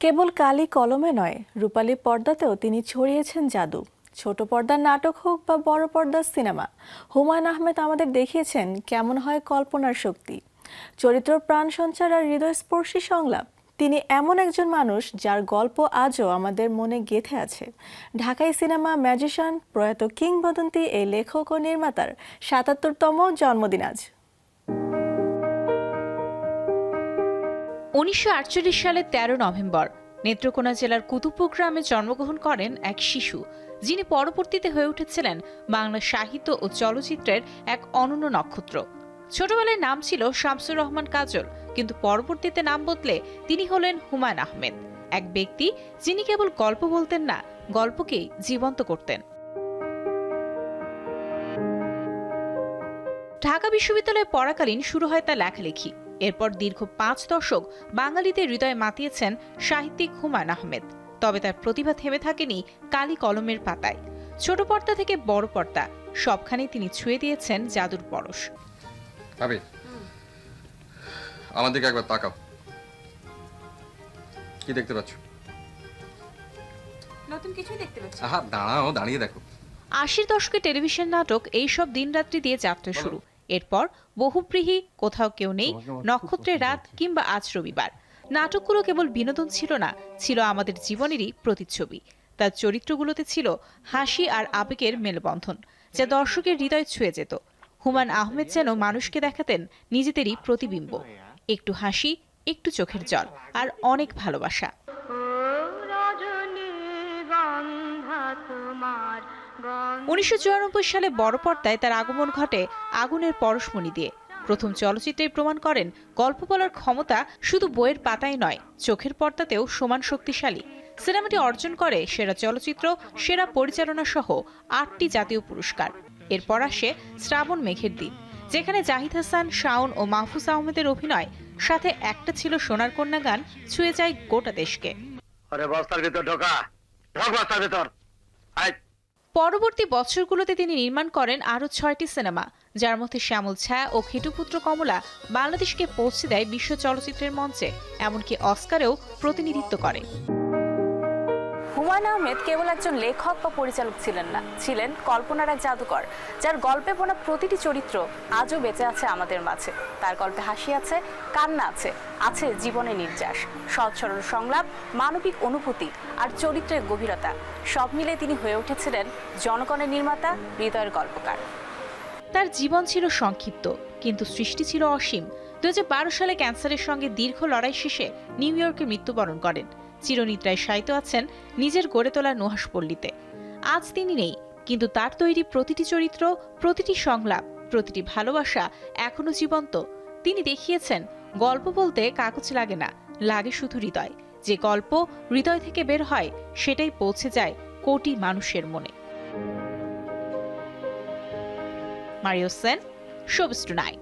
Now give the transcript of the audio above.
কেবল কালি কলমে নয়, রূপালী পর্দাতেও তিনি ছড়িয়েছেন জাদু। ছোট পর্দার নাটক হোক বা বড় পর্দার সিনেমা, হুমায়ুন আহমেদ আমাদের দেখিয়েছেন কেমন হয় কল্পনার শক্তি। চরিত্র, প্রাণ সঞ্চার আর হৃদয়স্পর্শী সংলাপ, তিনি এমন একজন মানুষ যার গল্প আজও আমাদের মনে গেঁথে আছে। ঢাকাই সিনেমা ম্যাজিশিয়ান প্রয়াত কিংবদন্তি এই লেখক ও নির্মাতার সাতাত্তরতম জন্মদিন আজ। উনিশশো আটচল্লিশ সালের তেরো নভেম্বর নেত্রকোনা জেলার কুতুবপুর গ্রামে জন্মগ্রহণ করেন এক শিশু, যিনি পরবর্তীতে হয়ে উঠেছিলেন বাংলা সাহিত্য ও চলচ্চিত্রের এক অনন্য নক্ষত্র। ছোটবেলায় নাম ছিল শামসুর রহমান কাজল, কিন্তু পরবর্তীতে নাম বদলে তিনি হলেন হুমায়ুন আহমেদ, এক ব্যক্তি যিনি কেবল গল্প বলতেন না, গল্পকেই জীবন্ত করতেন। ঢাকা বিশ্ববিদ্যালয়ে পড়াকালীন শুরু হয় তার লেখালেখি। এরপর দীর্ঘ পাঁচ দশক বাঙালিদের হৃদয়ে মাতিয়েছেন সাহিত্যিক হুমায়ুন আহমেদ। তবে তার প্রতিভা থেমে থাকেনি কালি কলমের পাতায়। ছোট পর্দা থেকে বড় পর্দা সবখানেই তিনি ছুঁয়ে দিয়েছেন জাদুর পরশ। ভাবি আমার দিকে একবার তাকাও। কি দেখতে পাচ্ছ? নতুন কিছুই দেখতে পাচ্ছি। আহা দাঁড়াও দাঁড়িয়ে দেখো। আশির দশকে টেলিভিশন নাটক এইসব দিনরাত্রি দিয়ে যাত্রা শুরু। এরপর বহুপ্রীহি কোথাও কেউ নেই নক্ষত্রের রাত কিংবা আজ রবিবার। নাটকগুলো কেবল বিনোদন ছিল না ছিল আমাদের জীবনেরই প্রতিচ্ছবি। তার চরিত্রগুলোতে ছিল হাসি আর আবেগের মেলবন্ধন যা দর্শকের হৃদয় ছুঁয়ে যেত। হুমায়ুন আহমেদ যেন মানুষকে দেখাতেন নিজেদেরই প্রতিবিম্ব। একটু হাসি একটু চোখের জল আর অনেক ভালোবাসা। উনিশশো সালে বড় পর্দায় তার আগমন ঘটে আগুনের পরশমণি দিয়ে। প্রথম চলচ্চিত্রেই প্রমাণ করেন, গল্প বলার ক্ষমতা শুধু বইয়ের পাতায় নয়, চোখের পর্দাতেও সমান শক্তিশালী। সিনেমাটি অর্জন করে সেরা চলচ্চিত্র, সেরা পরিচালনা সহ আটটি জাতীয় পুরস্কার। এরপর আসে শ্রাবণ মেঘের দিন, যেখানে জাহিদ হাসান, শাওন ও মাহফুজ আহমেদের অভিনয়, সাথে একটা ছিল সোনার কন্যা গান, ছুঁয়ে যায় গোটা দেশকে। আরে বস্তার ভিতর ঢোকা, ঢোক বস্তার ভিতর। আয়। পরবর্তী বছরগুলোতে তিনি নির্মাণ করেন আরও ছয়টি সিনেমা, যার মধ্যে শ্যামল ছায়া ও খেটুপুত্র কমলা বাংলাদেশকে পৌঁছে দেয় বিশ্ব চলচ্চিত্রের মঞ্চে, এমনকি অস্কারেও প্রতিনিধিত্ব করে। হুমায়ুন আহমেদ কেবল একজন লেখক বা পরিচালক ছিলেন না, ছিলেন কল্পনার এক জাদুকর, যার গল্পে বোনা প্রতিটি চরিত্র আজও বেঁচে আছে আমাদের মাঝে। তার গল্পে হাসি আছে, কান্না আছে আছে জীবনের নির্যাস, সৎ সরল সংলাপ, মানবিক অনুভূতি আর চরিত্রের গভীরতা। সব মিলে তিনি হয়ে উঠেছিলেন জনগণের নির্মাতা, হৃদয়ের গল্পকার। তার জীবন ছিল সংক্ষিপ্ত, কিন্তু সৃষ্টি ছিল অসীম। দুই হাজার বারো সালে ক্যান্সারের সঙ্গে দীর্ঘ লড়াই শেষে নিউ ইয়র্কে মৃত্যুবরণ করেন। চিরনিদ্রায় শায়িত আছেন নিজের গড়ে তোলা নুহাসপল্লীতে আজ তিনি নেই, কিন্তু তার তৈরি প্রতিটি চরিত্র, প্রতিটি সংলাপ, প্রতিটি ভালোবাসা এখনও জীবন্ত। তিনি দেখিয়েছেন, গল্প বলতে কাগজ লাগে না, লাগে শুধু হৃদয়। যে গল্প হৃদয় থেকে বের হয়, সেটাই পৌঁছে যায় কোটি মানুষের মনে। Mario Sen showbiz tonight